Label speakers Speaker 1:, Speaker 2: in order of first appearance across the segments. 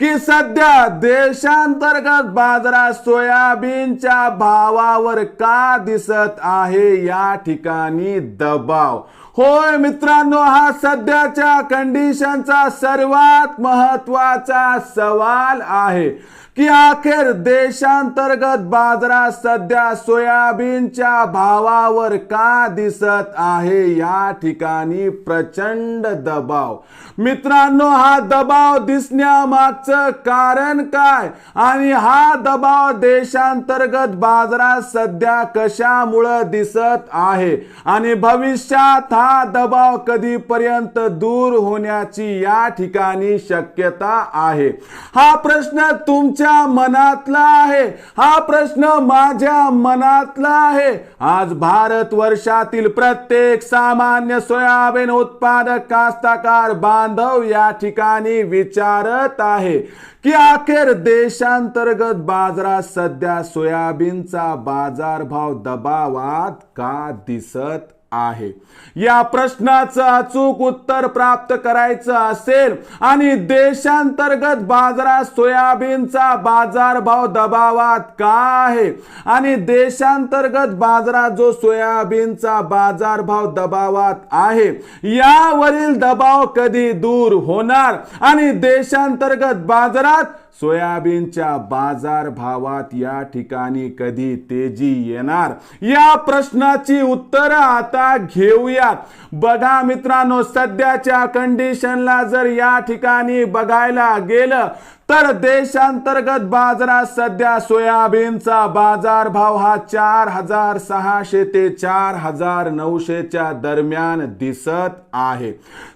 Speaker 1: की सध्या देशांतर्गत बाजारात सोयाबीनच्या भावावर का दिसत आहे या ठिकाणी दबाव? होय मित्रांनो हा सध्याच्या कंडिशनचा सर्वात महत्त्वाचा सवाल आहे की अखेर देशांतर्गत बाजारात सध्या सोयाबीनच्या भावावर का दिसत आहे या ठिकाणी प्रचंड दबाव. मित्रांनो हा दबाव दिसण्यामागचा कारण काय? आणि हा दबाव देशांतर्गत बाजारात सध्या कशामुळं दिसत आहे? आणि भविष्यात हा दबाव कधीपर्यंत दूर होण्याची या ठिकाणी शक्यता आहे? हा प्रश्न तुमच्या मनातला आहे. हा प्रश्न माझ्या मनातला आहे. आज भारत वर्षातील प्रत्येक सामान्य सोयाबीन उत्पादक कास्तकार बांधव या ठिकाणी विचारत आहे. की अखेर देशांतर्गत बाजारात सध्या सोयाबीनचा बाजारभाव दबावात का दिसत आहे. या प्रश्नाचं अचूक उत्तर प्राप्त करायचं असेल आणि देशांतर्गत बाजारात सोयाबीनचा बाजारभाव दबावात का आहे? आणि देशांतर्गत बाजारात जो सोयाबीनचा बाजारभाव दबावात आहे यावरील दबाव कधी दूर होणार? आणि देशांतर्गत बाजारात सोयाबीनच्या बाजारभावात या ठिकाणी कधी तेजी येणार? या प्रश्नाची उत्तरं आता घेऊयात. बघा मित्रांनो सध्याच्या कंडिशनला जर या ठिकाणी बघायला गेलं तर देशांतर्गत बाजारात सध्या सोयाबीनचा बाजार भाव हा चार हजार सहाशे ते चार हजार नऊशेच्या दरम्यान दिसत आहे.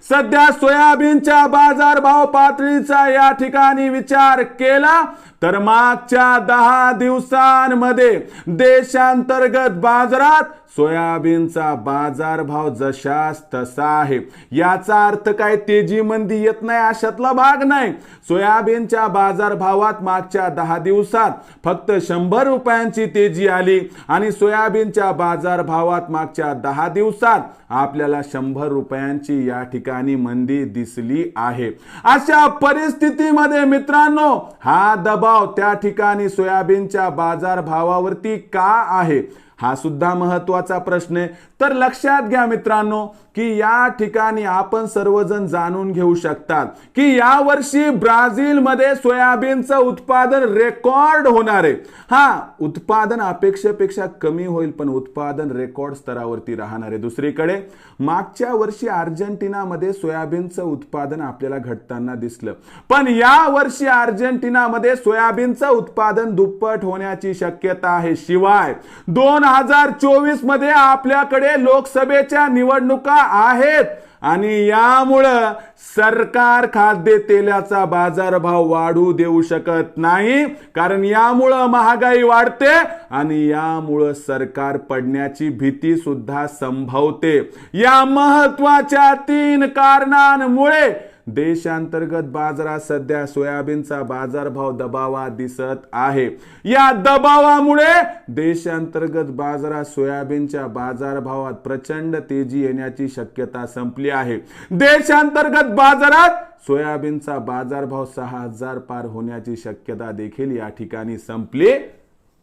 Speaker 1: सध्या सोयाबीनच्या बाजार भाव पातळीचा या ठिकाणी विचार केला तर मागच्या दहा दिवसांमध्ये देशांतर्गत बाजारात सोयाबीनचा बाजारभाव जशास तसा आहे. याचा अर्थ काय? तेजी मंदी येत नाही अशातला भाग नाही. सोयाबीनच्या बाजारभावात मागच्या दहा दिवसात फक्त शंभर रुपयांची तेजी आली आणि सोयाबीनच्या बाजारभावात मागच्या दहा दिवसात आपल्याला शंभर रुपयांची या ठिकाणी मंदी दिसली आहे. अशा परिस्थितीमध्ये मित्रांनो हा दबाव त्या ठिकाणी सोयाबीनच्या बाजारभावावरती का आहे? हा सुद्धा महत्त्वाचा प्रश्न आहे. तर लक्षात घ्या मित्रांनो की या ठिकाणी आपण सर्वजण जाणून घेऊ शकतात की या वर्षी ब्राझील मध्ये सोयाबीनचं उत्पादन रेकॉर्ड होणार आहे. हा उत्पादन अपेक्षेपेक्षा कमी होईल पण उत्पादन रेकॉर्ड स्तरावरती राहणार आहे. दुसरीकडे मागच्या वर्षी अर्जेंटिनामध्ये सोयाबीनचं उत्पादन आपल्याला घटताना दिसलं. पण या वर्षी अर्जेंटिनामध्ये सोयाबीनचं उत्पादन दुप्पट होण्याची शक्यता आहे. शिवाय दोन हजार चोवीसमध्ये आपल्याकडे लोकसभेच्या निवडणुका आहेत. आणि यामुळं सरकार खाद्य तेलाचा बाजारभाव वाढू देऊ शकत नाही. कारण यामुळं महागाई वाढते आणि यामुळं सरकार पडण्याची भीती सुद्धा संभवते. या महत्त्वाच्या तीन कारणांमुळे देशांतर्गत बाजारात सध्या सोयाबीनचा बाजारभाव दबावात दिसत आहे. या दबावामुळे देशांतर्गत बाजारात सोयाबीनच्या बाजारभावात प्रचंड तेजी येण्याची शक्यता संपली आहे. देशांतर्गत बाजारात सोयाबीनचा बाजारभाव सहा हजार पार होण्याची शक्यता देखील या ठिकाणी संपली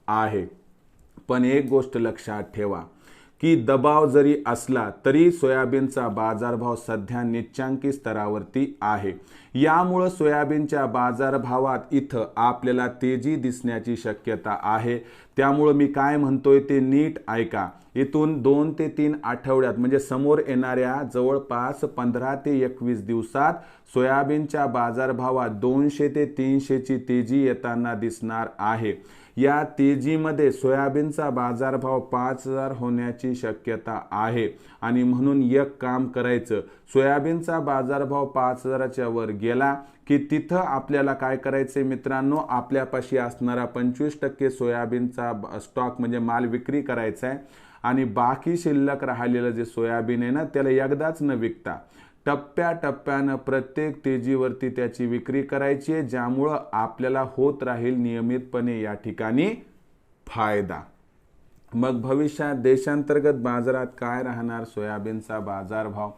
Speaker 1: आहे. पण एक गोष्ट लक्षात ठेवा. की दबाव जरी असला तरी सोयाबीनचा बाजारभाव सध्या निच्चांकी स्तरावरती आहे. यामुळं सोयाबीनच्या बाजारभावात इथं आपल्याला तेजी दिसण्याची शक्यता आहे. त्यामुळं मी काय म्हणतोय ते नीट ऐका. इथून दोन ते तीन आठवड्यात म्हणजे समोर येणाऱ्या जवळपास पंधरा ते एकवीस दिवसात सोयाबीनच्या बाजारभावात दोनशे ते तीनशेची तेजी येताना दिसणार आहे. या तेजीमध्ये सोयाबीनचा बाजारभाव पाच हजार होण्याची शक्यता आहे. आणि म्हणून एक काम करायचं सोयाबीनचा बाजारभाव पाच हजाराच्या वर गेला की तिथं आपल्याला काय करायचं मित्रांनो? आपल्यापाशी असणारा पंचवीस टक्के सोयाबीनचा स्टॉक म्हणजे माल विक्री करायचा आहे आणि बाकी शिल्लक राहिलेलं जे सोयाबीन आहे ना त्याला एकदाच न विकता टप्प्याटप्प्यानं प्रत्येक तेजीवरती त्याची विक्री करायची आहे ज्यामुळं आपल्याला होत राहील नियमितपणे या ठिकाणी फायदा. मग भविष्यात देशांतर्गत बाजारात काय राहणार? सोयाबीनचा बाजारभाव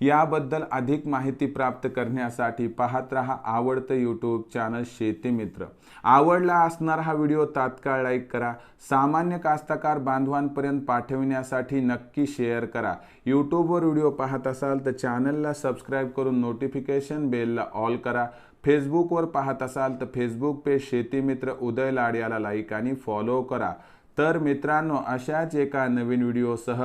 Speaker 1: याबद्दल अधिक माहिती प्राप्त करण्यासाठी पाहत रहा आवडतं यूट्यूब चॅनल शेती मित्र. आवडला असणारा हा व्हिडिओ तात्काळ लाईक करा. सामान्य कास्तकार बांधवांपर्यंत पाठविण्यासाठी नक्की शेअर करा. यूट्यूबवर व्हिडिओ पाहत असाल तर चॅनलला सबस्क्राईब करून नोटिफिकेशन बेलला ऑल करा. फेसबुकवर पाहत असाल तर फेसबुक पेज शेती मित्र उदय लाड याला लाईक आणि फॉलो करा. तर मित्रांनो अशाच एका नवीन व्हिडिओसह